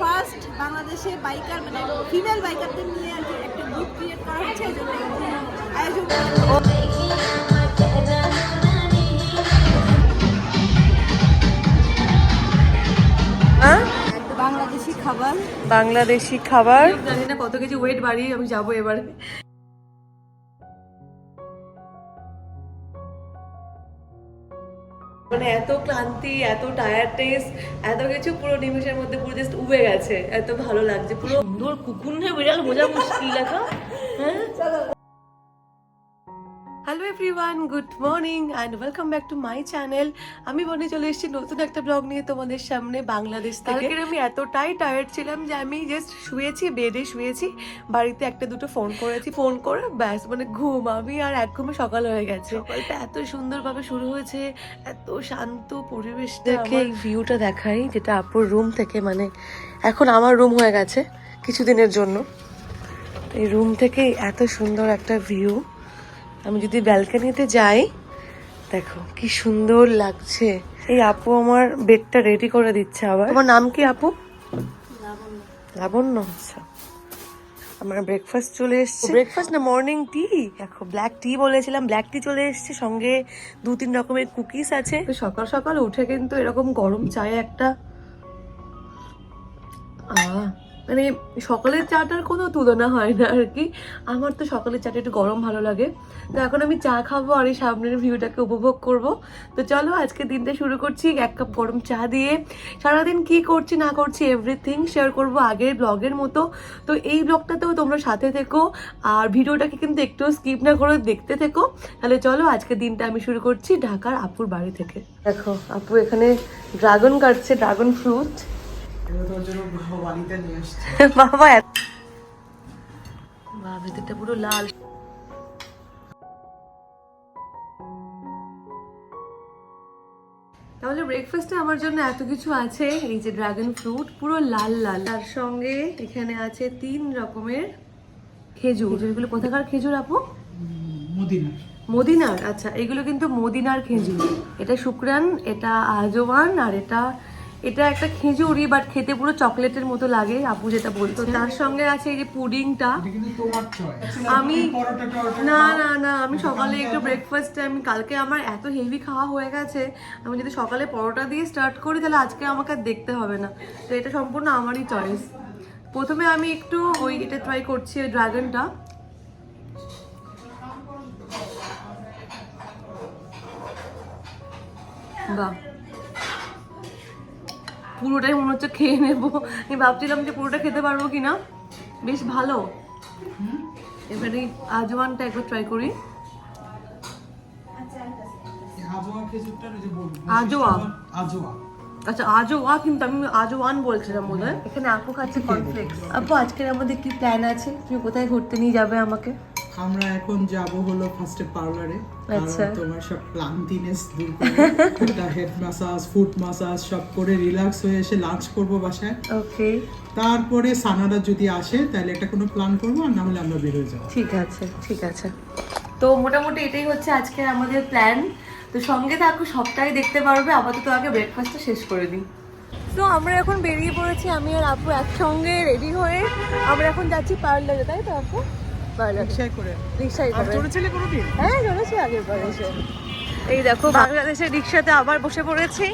First বাংলাদেশে biker মানে female বাইকারদের নিয়ে আর কি একটা গ্রুপ ক্রিয়েট করা হচ্ছে এই জন্য আয়োজন হ্যাঁ? একটা বাংলাদেশি খাবার। বাংলাদেশি খাবার। জানি না কত কেজি ওয়েট বাড়িয়ে আমি যাব এবার। মানে এত ক্লান্তি এত টায়ার্ডনেস এত কিছু পুরো নিমেষের মধ্যে পুরো জাস্ট উবে গেছে। এত ভালো লাগছে পুরো সুন্দর কুকুর বিড়াল বোঝা মুশকিল এখন হ্যাঁ? Hello everyone good morning and welcome back to my channel আমি বনে চলে এসেছি নতুন একটা ব্লগ নিয়ে তোমাদের সামনে বাংলাদেশ থেকে। আমি এতটাই টায়ার্ড ছিলাম যে আমি জাস্ট শুয়েছি বেডে শুয়েছি। বাড়িতে একটা দুটো ফোন করেছি। ফোন করে ব্যাস মানে ঘুম আমি আর এক ঘুমে সকাল হয়ে গেছে। সকালটা এত সুন্দরভাবে শুরু হয়েছে এত শান্ত পরিবেশ দেখে এই ভিউটা দেখাই যেটা আপুর রুম থেকে মানে এখন আমার রুম হয়ে গেছে কিছুদিনের জন্য। এই রুম থেকে এত সুন্দর একটা ভিউ আমি যদি ব্যালকনিতে যাই দেখো কি সুন্দর লাগছে। এই আপু আমার বেডটা রেডি করে দিচ্ছে আবার। আমার নাম কি আপু? লাবণ্য। আচ্ছা। আমার ব্রেকফাস্ট চলে এসছে। ব্রেকফাস্ট না মর্নিং টি দেখো ব্ল্যাক টি বলেছিলাম ব্ল্যাক টি চলে এসছে সঙ্গে দু তিন রকমের কুকিজ আছে। তো সকাল সকাল উঠে কিন্তু এরকম গরম চায়ে একটা আহ মানে সকালের চাটার কোনো তুলনা হয় না আর কি। আমার তো সকালের চাটা একটু গরম ভালো লাগে। তো এখন আমি চা খাব আর এই সামনের ভিউটাকে উপভোগ করব। তো চলো আজকে দিনটা শুরু করছি এক কাপ গরম চা দিয়ে। সারাদিন কি করছি, না করছি এভরিথিং শেয়ার করব আগের ব্লগের মতো। তো এই ব্লগটাতেও তোমরা সাথে থেকো। আর ভিডিওটাকে কিন্তু একটু স্কিপ না করে দেখতে থেকো। তাহলে চলো আজকে দিনটা আমি শুরু করছি ঢাকার আপুর বাড়ি থেকে। দেখো, আপু এখানে ড্রাগন কাটছে ড্রাগন ফ্রুট বাবা এত- ভেতরটা পুরো লাল। তাহলে ব্রেকফাস্টে আমার জন্য এত কিছু আছে। এই যে ড্রাগন ফ্রুট পুরো লাল লাল। তার সঙ্গে এখানে আছে তিন রকমের খেজুর। এগুলো কোথাকার খেজুর আপু? মদিনার। মদিনার? আচ্ছা এগুলো কিন্তু মদিনার খেজুর। এটা শুক্রান এটা আজওয়ান আর এটা এটা একটা খেজুরই বাট খেতে পুরো চকলেটের মতো লাগে আপু যেটা বলতো। তার সঙ্গে আছে এই যে পুডিংটা। আমি না না না আমি সকালে একটু ব্রেকফাস্টে আমি কালকে আমার এত হেভি খাওয়া হয়ে গেছে আমি যদি সকালে পরোটা দিয়ে স্টার্ট করি তাহলে আজকে আমাকে আর দেখতে হবে না। তো এটা সম্পূর্ণ আমারই চয়েস প্রথমে আমি একটু ওই এটা ট্রাই করছি ওই ড্রাগনটা বাহ। পুরোটাই মনে হচ্ছে খেয়ে নেব। আমি ভাবছিলাম যে পুরোটা খেতে পারব কিনা। বেশ ভালো। এবারে আজওয়ানটা একবার ট্রাই করি। আজোয়া ওই যে বলব আজোয়া? আজোয়া আচ্ছা কিন্তু আমি আজওয়ান বলছিলাম এখানে আপু খাচ্ছে কর্নফ্লেক্স আপু আজকের আমাদের কি প্ল্যান আছে? তুমি কোথায় ঘুরতে নিয়ে যাবে আমাকে? আমরা এখন যাব হলো ফার্স্টে পার্লারে আচ্ছা। তোমার সব ক্লান্তিনেস দূর করে একটা হেড ম্যাসাজ ফুট ম্যাসাজ সব করে রিল্যাক্স হয়ে এসে লাঞ্চ করব বাসায়। ওকে তারপরে সানারা যদি আসে তাহলে একটা কোনো প্ল্যান করব আর না হলে আমরা বের হয়ে যাব। ঠিক আছে ঠিক আছে। তো মোটামুটি এটাই হচ্ছে আজকে আমাদের প্ল্যান তো সঙ্গে থাকো সবটাই দেখতে পারবে। আপাতত আগে ব্রেকফাস্টটা শেষ করে দিই। তো আমরা এখন বেরিয়ে পড়েছি আমি আর আপু একসঙ্গে রেডি হয়ে আমরা এখন যাচ্ছি পার্লারে তাই তো আপু? রিক্সায় করে। রিক্সায় করে। কোনোদিন? হ্যাঁ চলেছি আগের বার এসে। এই দেখো বাংলাদেশের রিক্সাতে আবার বসে পড়েছি।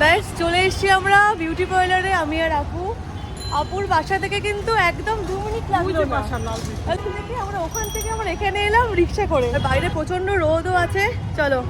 ব্যাস চলে এসেছি আমরা বিউটি পার্লারে আমি আর আপু। আপুর বাসা থেকে কিন্তু একদম দু মিনিট লাগল না। দেখি আমরা ওখান থেকে আমরা এখানে এলাম রিক্সা করে? বাইরে প্রচণ্ড রোদও আছে। চলো।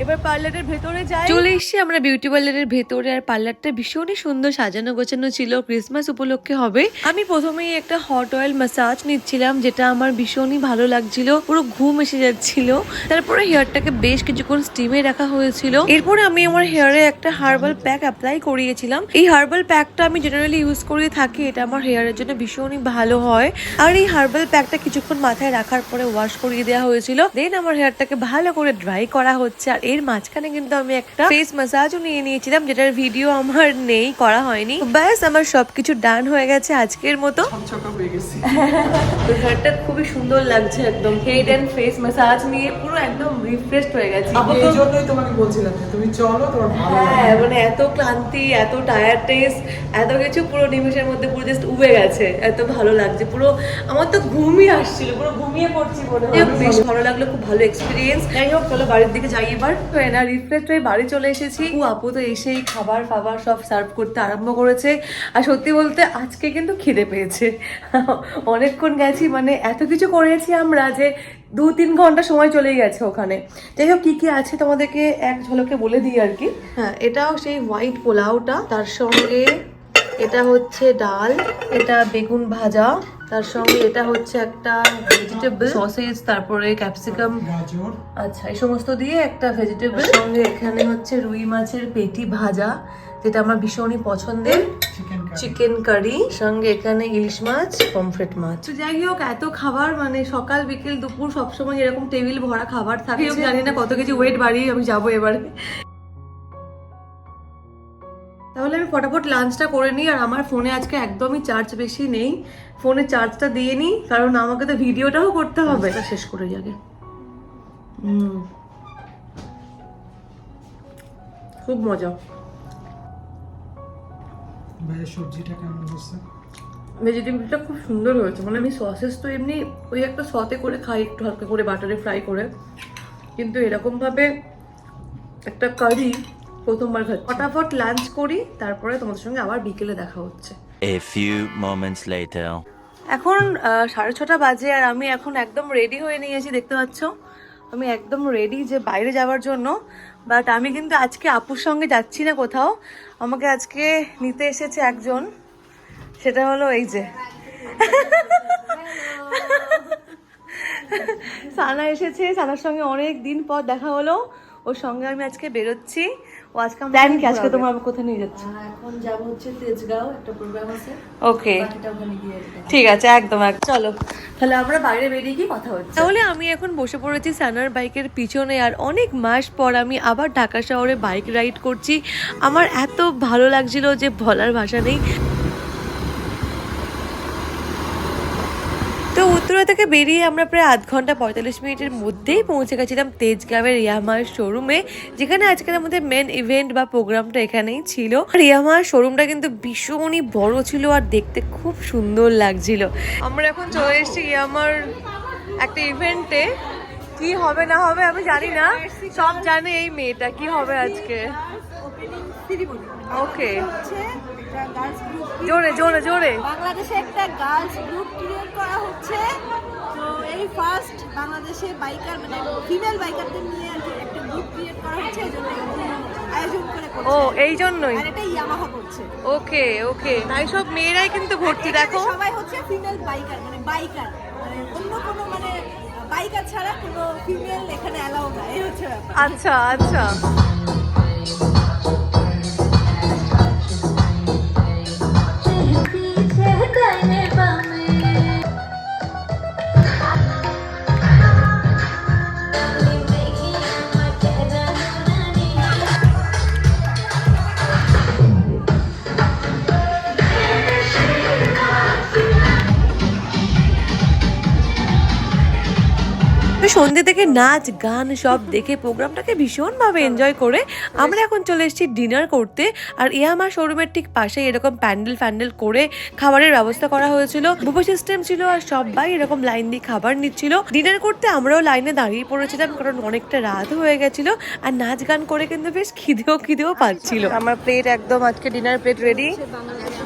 এবার পার্লারের ভেতরে যাই। চলে এসেছি আমরা বিউটি পার্লারের ভেতরে। আর পার্লারটা ভীষণই সুন্দর সাজানো গোছানো ছিল। ক্রিসমাস উপলক্ষে হবে। আমি প্রথমেই একটা হট অয়েল ম্যাসাজ নিচ্ছিলাম, যেটা আমার ভীষণই ভালো লাগছিল। পুরো ঘুম এসে যাচ্ছিল। তারপরে হেয়ারটাকে বেশ কিছুক্ষণ স্টিমে রাখা হয়েছিল। এরপরে আমি আমার হেয়ারে একটা হার্বাল প্যাক অ্যাপ্লাই করিয়েছিলাম। এই হার্বাল প্যাকটা আমি জেনারেলি ইউজ করে থাকি। এটা আমার হেয়ারের জন্য ভীষণই ভালো হয়। আর এই হার্বাল প্যাকটা কিছুক্ষণ মাথায় রাখার পরে ওয়াশ করিয়ে দেওয়া হয়েছিল। দেন আমার হেয়ারটাকে ভালো করে ড্রাই করা হচ্ছে। আর এর মাঝখানে কিন্তু আমি একটা ফেস ম্যাসাজও নিয়ে নিয়েছিলাম যেটার ভিডিও আমার নেই করা হয়নি। ব্যাস আমার সবকিছু ডান হয়ে গেছে আজকের মতো। ছোট হয়ে গেছি। তো হেয়ারটা খুবই সুন্দর লাগছে একদম। হেড এন্ড ফেস ম্যাসাজ নিয়ে পুরো একদম রিফ্রেশড হয়ে গেছে। এই জন্যই তোমাকে বলছিলাম তুমি চলো তোমার ভালো হ্যাঁ মানে এত ক্লান্তি এত টায়ার্ডনেস এত কিছু পুরো নিমেষের মধ্যে পুরো জাস্ট উবে গেছে। এত ভালো লাগছে পুরো আমার তো ঘুমই আসছিল পুরো ঘুমিয়ে পড়ছি মনে হয়। বেশ ভালো লাগল খুব ভালো এক্সপিরিয়েন্স যাই হোক চলো বাড়ির দিকে যাই এবার। হয়ে না রিফ্রেশ হয়ে বাড়ি চলে এসেছি। ও আপু তো এসেই খাবার ফাবার সব সার্ভ করতে আরম্ভ করেছে। আর সত্যি বলতে আজকে কিন্তু খিদে পেয়েছে। অনেকক্ষণ গেছি মানে এত কিছু করেছি আমরা যে দু তিন ঘণ্টা সময় চলেই গেছে ওখানে। যাই হোক, কি কি আছে তোমাদেরকে এক ঝলকে বলে দিই আর কি? হ্যাঁ এটাও সেই হোয়াইট পোলাওটা, তার সঙ্গে এটা হচ্ছে ডাল এটা বেগুন ভাজা তার সঙ্গে এটা হচ্ছে একটা ভেজিটেবল সসেজ তারপরে ক্যাপসিকাম গাজর। আচ্ছা এই সমস্ত দিয়ে একটা ভেজিটেবল সঙ্গে এখানে হচ্ছে রুই মাছের পেটি ভাজা যেটা আমার ভীষণই পছন্দের। চিকেন কারি সঙ্গে এখানে ইলিশ মাছ পমফ্রেট মাছ। তো যাই হোক এত খাবার মানে সকাল বিকেল দুপুর সবসময় এরকম টেবিল ভরা খাবার থাকে আমি জানি না কত কিছু ওয়েট বাড়িয়ে আমি যাব এবারে। ফটাফট লাঞ্চটা করে নিই আর আমার ফোনে আজকে একদমই চার্জ বেশি নেই। ফোনে চার্জটা দিয়ে নিই কারণ আমাকে তো ভিডিওটাও করতে হবে। এটা শেষ করে যাবে হুম। খুব মজা। ভাইয়ের সবজিটা কেমন হচ্ছে ভেজিটেবলটা খুব সুন্দর হয়েছে। মানে আমি সসেস তো এমনি ওই একটা সতে করে খাই একটু হালকা করে বাটারে ফ্রাই করে। কিন্তু এরকমভাবে একটা কারি প্রথমবার খাচ্ছি। ফটাফট লাঞ্চ করি তারপরে তোমাদের সঙ্গে আবার বিকেলে দেখা হচ্ছে। A few moments later. এখন সাড়ে ছটা বাজে আর আমি এখন একদম রেডি হয়ে নিয়েছি দেখতে পাচ্ছ? আমি একদম রেডি যে বাইরে যাওয়ার জন্য বাট আমি কিন্তু আজকে আপুর সঙ্গে যাচ্ছি না কোথাও। আমাকে আজকে নিতে এসেছে একজন সেটা হলো এই যে। সানা এসেছে সানার সঙ্গে অনেক দিন পর দেখা হলো। ওর সঙ্গে আমি আজকে বেরোচ্ছি। ও আজকে প্ল্যান কি আজকে তোমার কোথায় নিয়ে যাচ্ছে? এখন যাব হচ্ছে তেজগাঁও একটা প্রোগ্রাম আছে। ওকে ঠিক আছে একদম একদম। চলো তাহলে আমরা বাইরে বেরিয়ে গিয়ে কথা হচ্ছে। তাহলে আমি এখন বসে পড়েছি সানার বাইকের পিছনে আর অনেক মাস পর আমি আবার ঢাকা শহরে বাইক রাইড করছি। আমার এত ভালো লাগছিল যে বলার ভাষা নেই। তো থেকে বেরিয়ে আমরা প্রায় আধ ঘণ্টা পঁয়তাল্লিশ মিনিটের মধ্যেই পৌঁছে গেছিলাম তেজগাঁওয়ের ইয়ামার শোরুমে, যেখানে আজকের আমাদের মেন ইভেন্ট বা প্রোগ্রামটা এখানেই ছিল। আর ইয়ামার শোরুমটা কিন্তু ভীষণই বড় ছিল আর দেখতে খুব সুন্দর লাগছিল। আমরা এখন চলে এসেছি ইয়ামার একটা ইভেন্টে কি হবে, না হবে আমি জানি না। সব জানে এই মেয়েটা। কি হবে আজকে? ওকে জোরে জোরে জোরে। বাংলাদেশে একটা গার্লস গ্রুপ ক্রিয়েট করা হচ্ছে। তো এই ফার্স্ট বাংলাদেশে বাইকার মানে ফিমেল বাইকারদের নিয়ে আর কি একটা গ্রুপ ক্রিয়েট করা হচ্ছে এই জন্য আয়োজন করে ও এই জন্যই? আর এটা ইয়ামাহা করছে। ওকে ওকে তাই সব মেয়েরাই কিন্তু ভর্তি দেখো। সবাই হচ্ছে ফিমেল বাইকার মানে বাইকার মানে অন্য কোনো মানে বাইকার ছাড়া কোনো ফিমেল এখানে অ্যালাউ না এই হচ্ছে ব্যাপার। আচ্ছা। আচ্ছা তো সন্ধ্যে থেকে নাচ গান সব দেখে প্রোগ্রামটাকে ভীষণভাবে এনজয় করে আমরা এখন চলে এসেছি ডিনার করতে। আর ইয়ামার শোরুমের ঠিক পাশে এরকম প্যান্ডেল ফ্যান্ডেল করে খাবারের ব্যবস্থা করা হয়েছিল। বুফে সিস্টেম ছিল আর সবাই এরকম লাইন দিয়ে খাবার নিচ্ছিল। ডিনার করতে আমরাও লাইনে দাঁড়িয়ে পড়েছিলাম কারণ অনেকটা রাত হয়ে গেছিল আর নাচ গান করে কিন্তু বেশ খিদেও খিদেও পাচ্ছিল। আমার প্লেট একদম আজকে ডিনার প্লেট রেডি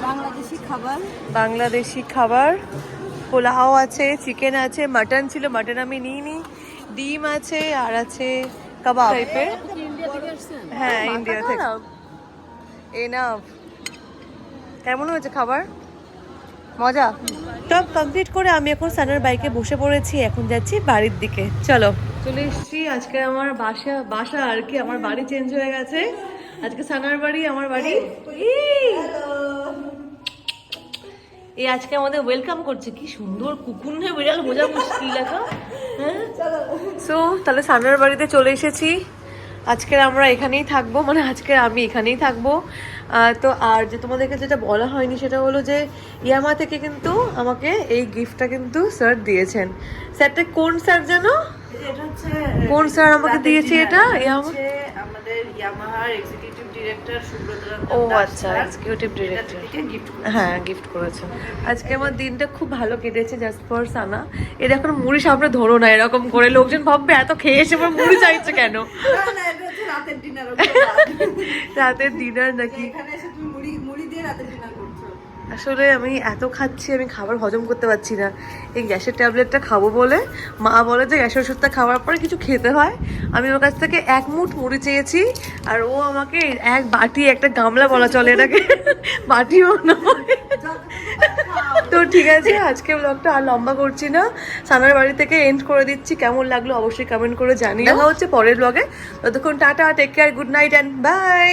বাংলাদেশি খাবার। বাংলাদেশি খাবার। পোলাও আছে চিকেন আছে মাটন ছিল মাটন আমি নিইনি ডিম আছে আর আছে কাবাব টাইপের হ্যাঁ ইন্ডিয়া থেকে। এনাফ কেমন হয়েছে খাবার? মজা? সব কমপ্লিট করে আমি এখন সানার বাইকে বসে পড়েছি এখন যাচ্ছি বাড়ির দিকে। চলো। চলে এসেছি আজকে আমার বাসা বাসা আর কি আমার বাড়ি চেঞ্জ হয়ে গেছে। আজকে সানার বাড়ি আমার বাড়ি। এই! এই আজকে আমাদের ওয়েলকাম করছে। কি সুন্দর কুকুর নিয়ে বিড়াল বোঝা মুশকিল হ্যাঁ? সো তাহলে সামনের বাড়িতে চলে এসেছি। আজকের আমরা এখানেই থাকব মানে আজকের আমি এখানেই থাকব। তো আর যে তোমাদেরকে যেটা বলা হয়নি সেটা হলো যে ইয়ামা থেকে কিন্তু আমাকে এই গিফটটা কিন্তু স্যার দিয়েছেন। স্যারটা কোন স্যার হচ্ছে কোন স্যার আমাকে দিয়েছে এটা? আমাদের ইয়ামাহার এক্সিকিউটিভ ডিরেক্টর ও আচ্ছা। এক্সিকিউটিভ ডিরেক্টর গিফট হ্যাঁ গিফট করেছে। আজকে আমার দিনটা খুব ভালো কেটেছে জাস্ট ফর সানা। এটা এখন মুড়ি সামনে ধরো না এরকম করে লোকজন ভাববে এত খেয়ে এসে আমার মুড়ি চাইছে কেন? রাতের ডিনার রাতের ডিনার নাকি? এখানে এসে তুমি মুড়ি মুড়ি দিয়ে রাতের ডিনার আসলে আমি এত খাচ্ছি, আমি খাবার হজম করতে পারছি না। এই গ্যাসের ট্যাবলেটটা খাব বলে মা বলে যে গ্যাসের ওষুধটা খাওয়ার পরে কিছু খেতে হয়। আমি ওর কাছ থেকে এক মুঠ মুড়ি চেয়েছি আর ও আমাকে এক বাটি, একটা গামলা বলা চলে এটাকে। বাটিও নয় তো ঠিক আছে, আজকে ব্লগটা আর লম্বা করছি না। সানার বাড়ি থেকে এন্ড করে দিচ্ছি। কেমন লাগল অবশ্যই কমেন্ট করে জানিয়ে দেখা হচ্ছে পরের ব্লগে ততক্ষণ tata take care good night and bye